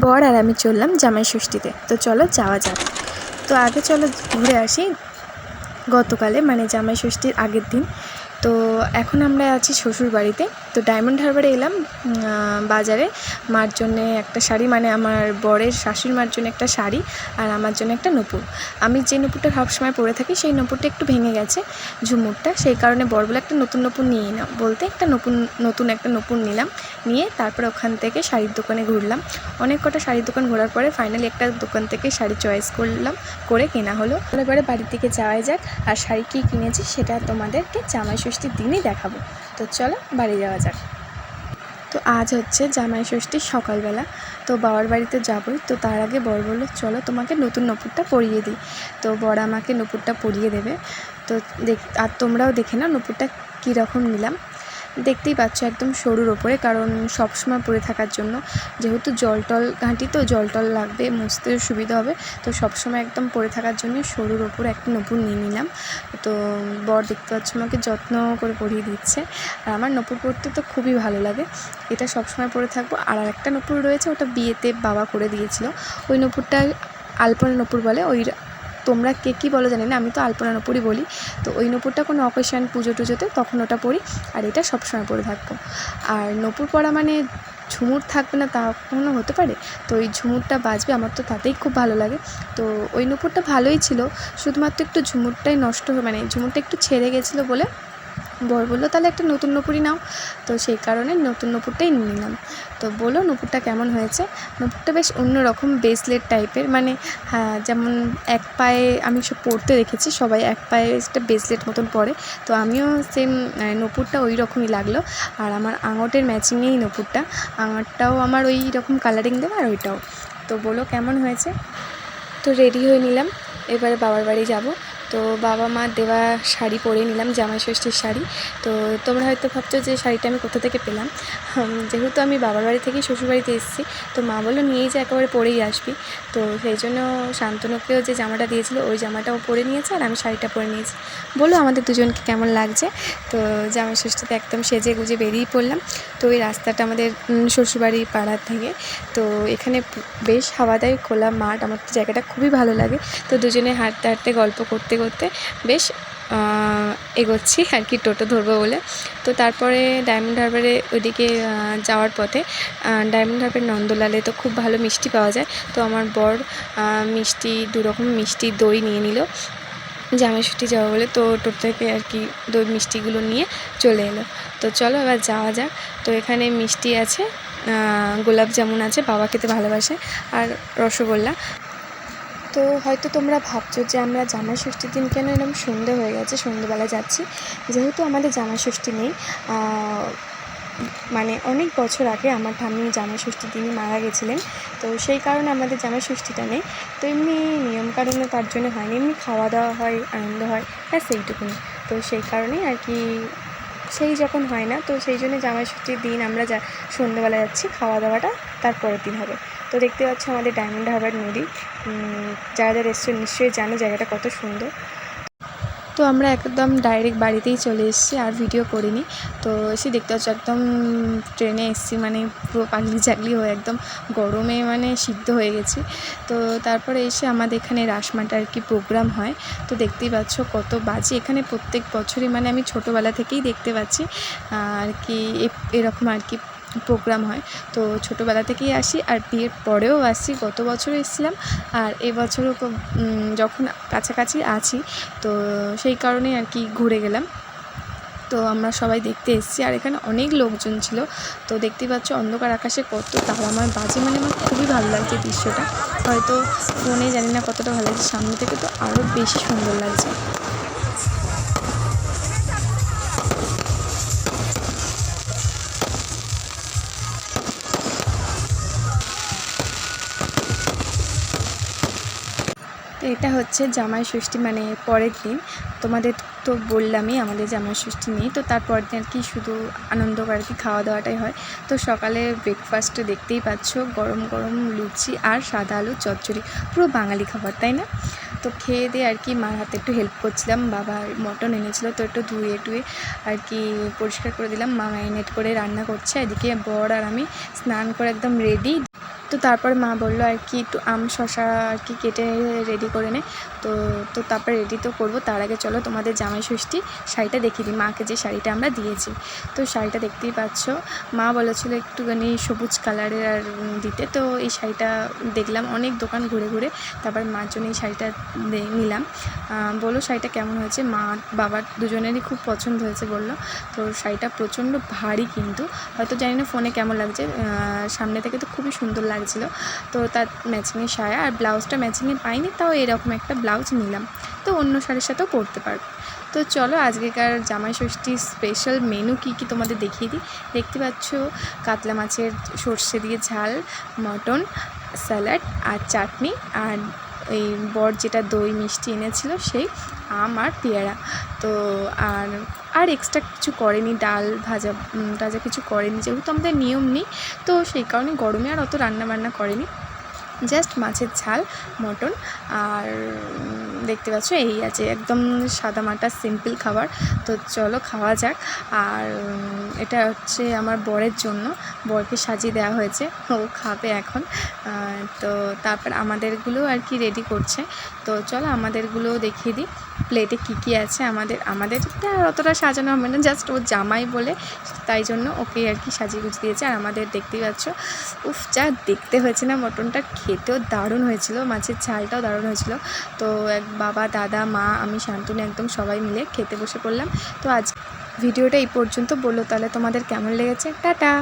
বর আর আমি চললাম জামাই ষষ্ঠীতে। তো চলো যাওয়া যাক। তো আগে চলো ঘুরে আসি গতকালে মানে জামাই ষষ্ঠীর আগের দিন। তো এখন আমরা আছি শ্বশুর বাড়িতে তো ডায়মন্ড হারবারে এলাম বাজারে। মার জন্যে একটা শাড়ি মানে আমার বরের শাশুড়ি মার জন্য একটা শাড়ি আর আমার জন্য একটা নূপুর। আমি যে নূপুরটা সবসময় পরে থাকি, সেই নূপুরটা একটু ভেঙে গেছে ঝুমুরটা। সেই কারণে বর বলে একটা নতুন নূপুর নিয়ে নাও বলতে একটা নতুন নতুন একটা নূপুর নিলাম। নিয়ে তারপরে ওখান থেকে শাড়ির দোকানে ঘুরলাম। অনেক কটা শাড়ির দোকান ঘোরার পরে ফাইনালি একটা দোকান থেকে শাড়ি চয়েস করলাম, করে কেনা হলো। এবারে বাড়ির দিকে যাওয়াই যাক আর শাড়ি কী কিনেছি সেটা তোমাদেরকে জামাই ষষ্ঠীর দিনই দেখাবো। তো চলো বাড়ি যাওয়া যাক তো আজ হচ্ছে জামাই ষষ্ঠীর সকালবেলা। তো বাবার বাড়িতে যাবই। তো তার আগে বড় বলল, চলো তোমাকে নতুন নপুরটা পরিয়ে দিই। তো বর আমাকে নপুরটা পরিয়ে দেবে। তো দেখ, আর তোমরাও দেখে নাও নপুরটা কীরকম নিলাম। দেখতেই পাচ্ছ একদম সরুর ওপরে, কারণ সবসময় পরে থাকার জন্য যেহেতু জল টল ঘাঁটি, তো জল টল লাগবে মুছতেও সুবিধা হবে। তো সবসময় একদম পরে থাকার জন্য সরুর ওপরে একটা নপুর নিয়ে নিলাম। তো বর দেখতে পাচ্ছ আমাকে যত্ন করে পরিয়ে দিচ্ছে। আর আমার নপুর পরতে তো খুবই ভালো লাগে। এটা সবসময় পরে থাকব। আর একটা নপুর রয়েছে, ওটা বিয়েতে বাবা করে দিয়েছিল। ওই নপুরটা আলপনা নপুর বলে, ওই তোমরা কে কী বলো জানি না, আমি তো আলপনা নপুরই বলি। তো ওই নপুরটা কোনো অকেশান পুজো টুজোতে তখন ওটা পরি আর এটা সবসময় পরে থাকব। আর নপুর পরা মানে ঝুমুর থাকবে না তা কখনো হতে পারে? তো ওই ঝুমুরটা বাজবে, আমার তো তাতেই খুব ভালো লাগে। তো ওই নপুরটা ভালোই ছিল, শুধুমাত্র একটু ঝুমুরটাই নষ্ট হয়ে মানে ঝুমুরটা একটু ছেড়ে গেছিল বলে বর বলল, তাহলে একটা নতুন নপুরই নাও। তো সেই কারণে নতুন নপুরটাই নিয়ে নিলাম। তো বলো নপুরটা কেমন হয়েছে? নপুরটা বেশ অন্যরকম ব্রেসলেট টাইপের মানে হ্যাঁ যেমন এক পায়ে আমি সব পরতে দেখেছি, সবাই এক পায়ে একটা ব্রেসলেট মতন পরে। তো আমিও সেম নপুরটা ওই রকমই লাগল। আর আমার আঙটের ম্যাচিংয়েই নপুরটা। আঙটটাও আমার ওই রকম কালারিং দেওয়া আর ওইটাও। তো বলো কেমন হয়েছে? তো রেডি হয়ে নিলাম। এবারে বাবার বাড়ি যাব। তো বাবা মা দেওয়া শাড়ি পরে নিলাম, জামাই ষষ্ঠীর শাড়ি। তো তোমরা হয়তো ভাবছ যে শাড়িটা আমি কোথা থেকে পেলাম? যেহেতু আমি বাবার বাড়ি থেকেই শ্বশুর বাড়িতে এসেছি, তো মা বলল নিয়েই যে, একেবারে পরেই আসবি। তো সেই জন্য শান্তনুকেও যে জামাটা দিয়েছিল, ওই জামাটাও পরে নিয়েছে আর আমি শাড়িটা পরে নিয়েছি। বলো আমাদের দুজনকে কেমন লাগছে? তো জামাই ষষ্ঠীতে একদম সেজে গুজে বেরিয়ে পড়লাম। তো ওই রাস্তাটা আমাদের শ্বশুরবাড়ি পাড়ার থেকে। তো এখানে বেশ হাওয়া দেয় খোলা মাঠ, আমার তো জায়গাটা খুবই ভালো লাগে। তো দুজনে হাঁটতে হাঁটতে গল্প করতে করতে বেশ এগোচ্ছি আর কি টোটো ধরবো বলে। তো তারপরে ডায়মন্ড হারবারে ওইদিকে যাওয়ার পথে ডায়মন্ড হারবার নন্দলালে তো খুব ভালো মিষ্টি পাওয়া যায়। তো আমার বর মিষ্টি দু রকম মিষ্টি দই নিয়ে নিল। জামাই ষষ্ঠী যাব বলে তো টোটো থেকে আর কি দই মিষ্টিগুলো নিয়ে চলে এলো। তো চলো এবার যাওয়া যাক। তো এখানে মিষ্টি আছে গোলাপ জামুন আছে, বাবা খেতে ভালোবাসে, আর রসগোল্লা। তো হয়তো তোমরা ভাবছ যে আমরা জামাই ষষ্ঠীর দিন কেন এরকম সন্ধে হয়ে গেছে সন্ধেবেলা যাচ্ছি। যেহেতু আমাদের জামাই ষষ্ঠী নেই মানে অনেক বছর আগে আমার ঠাম্মি জামাই ষষ্ঠীর মারা গেছিলেন, তো সেই কারণে আমাদের জামাই ষষ্ঠীটা নেই। তো এমনি নিয়ম কারণে তার জন্য হয়নি, এমনি খাওয়া দাওয়া হয়, আনন্দ হয়, ব্যাস এইটুকুনি। তো সেই কারণেই আর কি সেই যখন হয় না, তো সেই জন্য জামাই ষষ্ঠীর দিন আমরা যা সন্ধ্যেবেলা যাচ্ছি খাওয়া দাওয়াটা তার পরের দিন হবে। তো দেখতে পাচ্ছ আমাদের ডায়মন্ড হারবার নদী। যারা যারা এসছো নিশ্চয়ই জানো জায়গাটা কত সুন্দর। তো আমরা একদম ডাইরেক্ট বাড়িতেই চলে এসেছি, আর ভিডিও করিনি। তো এসে দেখতে পাচ্ছ একদম ট্রেনে এসেছি মানে পুরো পাগলি চাগলি হয়ে একদম গরমে মানে সিদ্ধ হয়ে গেছি। তো তারপরে এসে আমাদের এখানে রাসমাটা আর কি প্রোগ্রাম হয়। তো দেখতেই পাচ্ছ কত বাজে, এখানে প্রত্যেক বছরই মানে আমি ছোটোবেলা থেকেই দেখতে পাচ্ছি আর কি এরকম আর কি প্রোগ্রাম হয়। তো ছোটোবেলা থেকেই আসি আর বিয়ের পরেও আসি, গত বছরও এসেছিলাম। আর এবছরও যখন কাছাকাছি আছি, তো সেই কারণেই আর কি ঘুরে গেলাম। তো আমরা সবাই দেখতে এসেছি আর এখানে অনেক লোকজন ছিল। তো দেখতেই পাচ্ছ অন্ধকার আকাশে কত তারাময় বাজে মানে আমার খুবই ভালো লাগছে দৃশ্যটা। হয়তো ফোনে জানি না কতটা ভালো লাগছে, সামনে থেকে তো আরও বেশি সুন্দর লাগছে। এটা হচ্ছে জামাই ষষ্ঠী মানে পরের দিন। তোমাদের তো বললামই আমাদের জামাই ষষ্ঠী নেই, তো তারপরের দিন আর কি শুধু আনন্দ আর কি খাওয়া দাওয়াটাই হয়। তো সকালে ব্রেকফাস্টে দেখতেই পাচ্ছ, গরম গরম লুচি আর সাদা আলু চচ্চড়ি, পুরো বাঙালি খাবার, তাই না? তো খেয়ে দিয়ে আর কি মার হাতে একটু হেল্প করছিলাম, বাবা মটন এনেছিলো, তো একটু ধুয়ে টুয়ে আর কি পরিষ্কার করে দিলাম। মা ম্যারিনেট করে রান্না করছে, এদিকে বর আর আমি স্নান করে একদম রেডি তো তারপর মা বলল আর কি, একটু আম শশা আর কি কেটে রেডি করে নে। তো তো তারপর রেডি তো করব, তার আগে চলো তোমাদের জামাই ষষ্ঠী শাড়িটা দেখিয়ে দিই, মাকে যে শাড়িটা আমরা দিয়েছি। তো শাড়িটা দেখতেই পাচ্ছ, মা বলেছিল একটুখানি সবুজ কালারের আর দিতে, তো এই শাড়িটা দেখলাম, অনেক দোকান ঘুরে ঘুরে, তারপর মার জন্য এই শাড়িটা নিলাম। বলো শাড়িটা কেমন হয়েছে? মা বাবার দুজনেরই খুব পছন্দ হয়েছে বলল। তো শাড়িটা প্রচণ্ড ভারী কিন্তু, হয়তো জানি না ফোনে কেমন লাগছে সামনে থেকে তো খুবই সুন্দর লাগছিল তো তার ম্যাচিংয়ে সায়া আর ব্লাউজটা ম্যাচিংয়ে পাইনি, তাও এরকম একটা ব্লাউজ নিলাম। তো অন্য শাড়ির সাথেও পরতে পারব। তো চলো আজকেকার জামাই ষষ্ঠীর স্পেশাল মেনু কী কী তোমাদের দেখিয়ে দিই। দেখতে পাচ্ছ কাতলা মাছের সর্ষে দিয়ে ঝাল, মটন স্যালাড আর চাটনি আর এই বর যেটা দই মিষ্টি এনেছিল সেই আম আর পেয়ারা। তো আর আর এক্সট্রা কিছু করেনি, ডাল ভাজা টাজা কিছু করেনি, যেহেতু আমাদের নিয়ম নেই, তো সেই কারণে গরমে আর অত রান্না বান্না করেনি। জাস্ট মাছের ঝাল, মটন। আর দেখতে পাচ্ছ এই আছে একদম সাদা মাটা, সিম্পল খাবার। তো চলো খাওয়া যাক। আর এটা হচ্ছে আমার বরের জন্য। বরকে সাজিয়ে দেওয়া হয়েছে। ও খাবে এখন। তো তারপর আমাদেরগুলো আর কি রেডি করছে। তো চলো আমাদেরগুলোও দেখিয়ে দিই। প্লেটে কী কী আছে? আমাদের, আমাদেরটা আর অতটা সাজানো হবে না। জাস্ট ও জামাই বলে, তাই জন্য ওকে আর কি সাজিয়ে গুছিয়ে দিয়েছে। আর আমাদের দেখতেই পাচ্ছ, উফ, যা দেখতে হয়েছে না, মটনটা খেতেও দারুণ হয়েছিল, মাছের ছালটাও দারুণ হয়েছিল। তো এক বাবা, দাদা, মা, আমি, শান্তনু একদম সবাই মিলে খেতে বসে পড়লাম। তো আজ ভিডিওটা এই পর্যন্ত বলল, তাহলে তোমাদের কেমন লেগেছে? টাটা!